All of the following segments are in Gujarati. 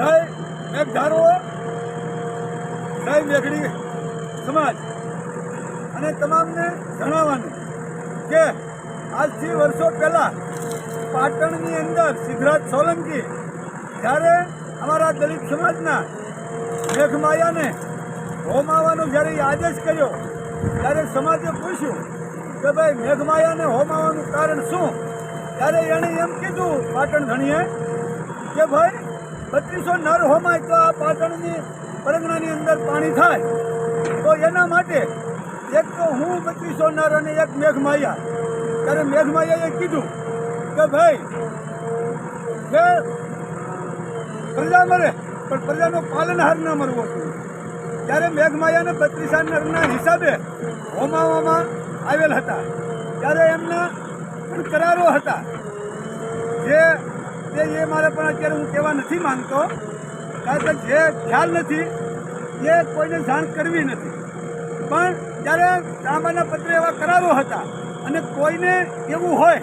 જય મેઘધારો જય મેઘડી સમાજ. અને તમામને જણાવવાનું કે આજથી વર્ષો પહેલાં પાટણની અંદર સિદ્ધરાજ સોલંકી જ્યારે અમારા દલિત સમાજના મેઘમાયાને હોમાવાનો જ્યારે આદેશ કર્યો, ત્યારે સમાજે પૂછ્યું કે ભાઈ, મેઘમાયાને હોમાવાનું કારણ શું? ત્યારે એણે એમ કીધું પાટણ ધણીએ કે ભાઈ બત્રીસો નર હોમાય તો આ પાટણની પરંગણાની અંદર પાણી થાય. તો એના માટે એક તો હું બત્રીસો નર અને એક મેઘમાયા. ત્યારે મેઘમાયાએ કીધું કે ભાઈ કે પ્રજા મરે, પણ પ્રજાનો પાલનહાર ન મરવો જોઈએ. ત્યારે મેઘમાયાને બત્રીસા નરના હિસાબે હોમાવામાં આવેલ હતા. ત્યારે એમના પણ કરારો હતા. જે તે એ મારે પણ અત્યારે હું કહેવા નથી માંગતો, કારણ કે જે ખ્યાલ નથી, એ કોઈને જાણ કરવી નથી. પણ ત્યારે તાંબાના પત્ર એવા કરારો હતા અને કોઈને એવું હોય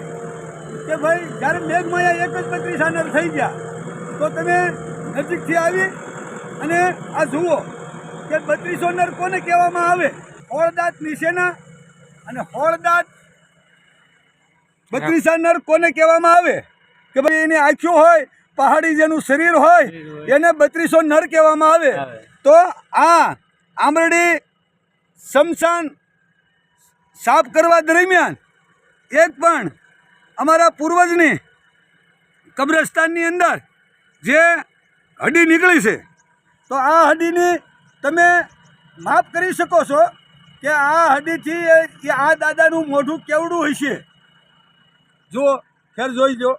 કે ભાઈ, જ્યારે મેઘમાયા એક જ બત્રીસ સાનર થઈ ગયા, તો તમે નજીકથી આવી અને આ જુઓ કે બત્રીસો નર કોને કહેવામાં આવે? હોળદાત નિશેના અને હોળદાત બત્રીસા નર કોને કહેવામાં આવે? કે ભાઈ એની આંખો હોય પહાડી જેનું શરીર હોય એને બત્રીસો નર કહેવામાં આવે. તો આ આંબરડી શમશાન સાફ કરવા દરમિયાન એક પણ અમારા પૂર્વજની કબ્રસ્તાનની અંદર જે હડી નીકળી છે તો આ હડીની તમે માફ કરી શકો છો કે આ હડીથી એ- આ દાદાનું મોઢું કેવડું હશે? જો ખેર જોઈ જો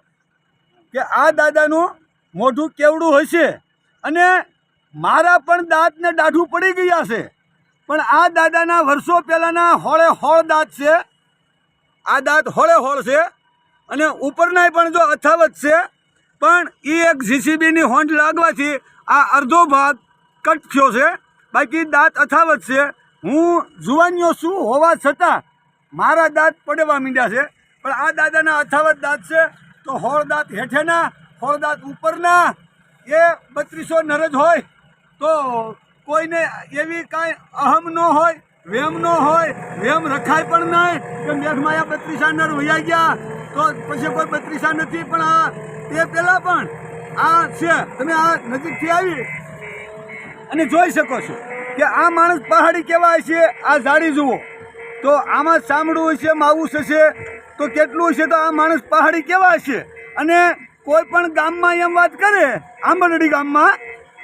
કે આ દાદાનું મોઢું કેવડું હશે? અને મારા પણ દાંતને દાઢું પડી ગયા છે. પણ આ દાદાના વર્ષો પહેલાંના હોળે હોળ દાંત છે. આ દાંત હોળે હોળ છે. અને ઉપરનાય પણ જો અથાવત છે, પણ એ એક જીસીબીની હોંડ લાગવાથી આ અડધો ભાગ કટ થયો છે. બાકી દાંત અથાવત છે. હું જુવાનીઓ શું હોવા છતાં મારા દાંત પડવા માંડ્યા છે. પણ આ દાદાના અથાવત દાંત છે. તો હોળદાંત હેઠેના હોળદાંત ઉપરના, એ બત્રીસો નરજ હોય, તો કોઈને એવી કાંઈ અહમ ન હોય, વેમ ન હોય, વેમ રખાય પણ નહીં કે મેઘમાયા બત્રીસા નર વૈયા ગયા, તો પછી કોઈ બત્રીસા નથી, પણ આ તે પહેલાં પણ આ છે. તમે આ નજીકથી આવી અને જોઈ શકો છો કે આ માણસ પહાડી કહેવાય છે, આ ઝાડી જુઓ. તો આમાં ચામડું હશે, માવું હશે તો કેટલું છે તો આ માણસ પહાડી કેવા છે? અને કોઈ પણ ગામમાં એમ વાત કરે, આંબરડી ગામમાં,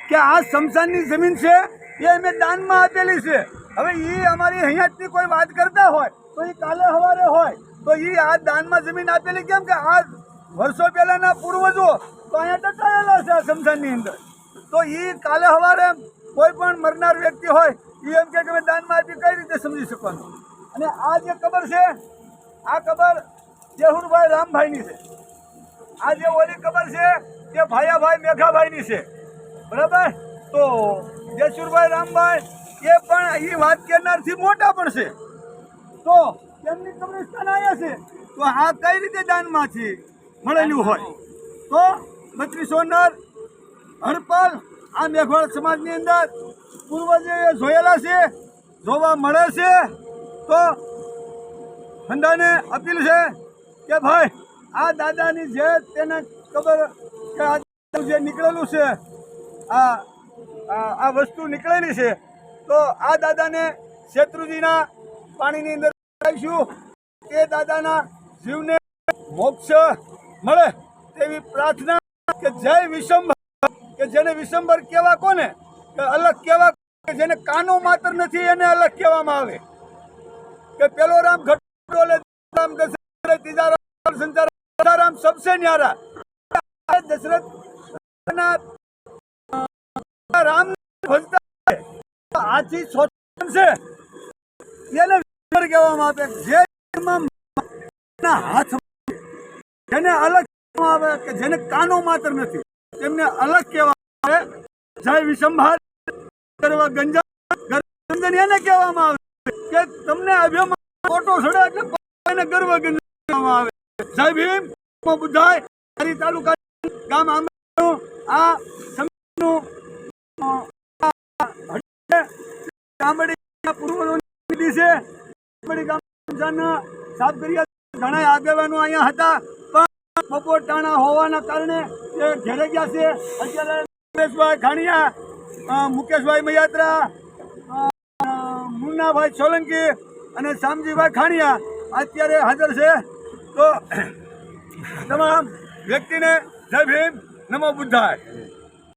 કે આ શમશાનની જમીન છે, એ અમે દાનમાં આપેલી છે. હવે એ અમારી અહીંયાથી કોઈ વાત કરતા હોય, તો એ કાલે સવારે હોય, તો એ આ દાનમાં જમીન આપેલી કેમ કે આ વર્ષો પહેલાંના પૂર્વજો તો અહીંયા ટકાયેલા છે આ શમશાનની અંદર. તો એ કાલે સવારે કોઈ પણ મરનાર વ્યક્તિ હોય એ એમ કે અમે દાનમાં આપી, કઈ રીતે સમજી શકવાનું? અને આ જે કબર છે આ કબર જેહુરભાઈ રામભાઈની છે. આ જે ઓલી કબર છે તે ભાયાભાઈ મેઘાભાઈની છે. બરાબર? તો જેસુરભાઈ રામભાઈ એ પણ એ વાત કરનારથી મોટા પણ છે. તો તેમની કબ્રસ્તાન આવ્યા છે. તો આ કઈ રીતે દાનમાંથી મળેલું હોય? તો બત્રીસો નર હરપલ આ મેઘવાળ સમાજની અંદર પૂર્વજે જોયેલા છે, જોવા મળે છે. તો હંદાને અપીલ છે કે ભાઈ, આ દાદાની જે તેને ખબર કે જે નીકળેલું છે, આ આ વસ્તુ નીકળેલી છે, તો આ દાદાને શેત્રુજીના પાણીની અંદર આવીશું તે દાદાના જીવને મોક્ષ મળે તેવી પ્રાર્થના કે જય વિશંભર, કે જેને વિશંભર કહેવા કોને, કે અલગ કહેવા જેને કાનો માત્ર નથી એને અલગ કહેવામાં આવે. કે પેલો રામ ઘટો સબસે ન્યારા દશરથ ના રામ ભજતા આથી છોટન છે એને વિશંભર કહેવામાં આવે જે ના હાથ જેને અલગ કહેવામાં આવે કે જેને કાનો માત્ર નથી તેમને અલગ કહેવામાં આવે જય વિસંભાર ગંજા ગંજન એને કહેવામાં આવે કે તમને અભિમાન ફોટો છોડે એટલે એને ગર્વ ગણવામાં આવે. સાહેબ એમ બુધાય મારી તાલુકા ગામ આ અહીંયા હતા. પણ બપોર હોવાના કારણે તે ઘેરે ગયા છે. અત્યારે મુકેશભાઈ ખાણિયા મુકેશભાઈ મયાત્રા મુન્નાભાઈ સોલંકી અને શામજીભાઈ ખાણિયા અત્યારે હાજર છે. તો તમામ વ્યક્તિને જય ભીમ નમો બુદ્ધાય.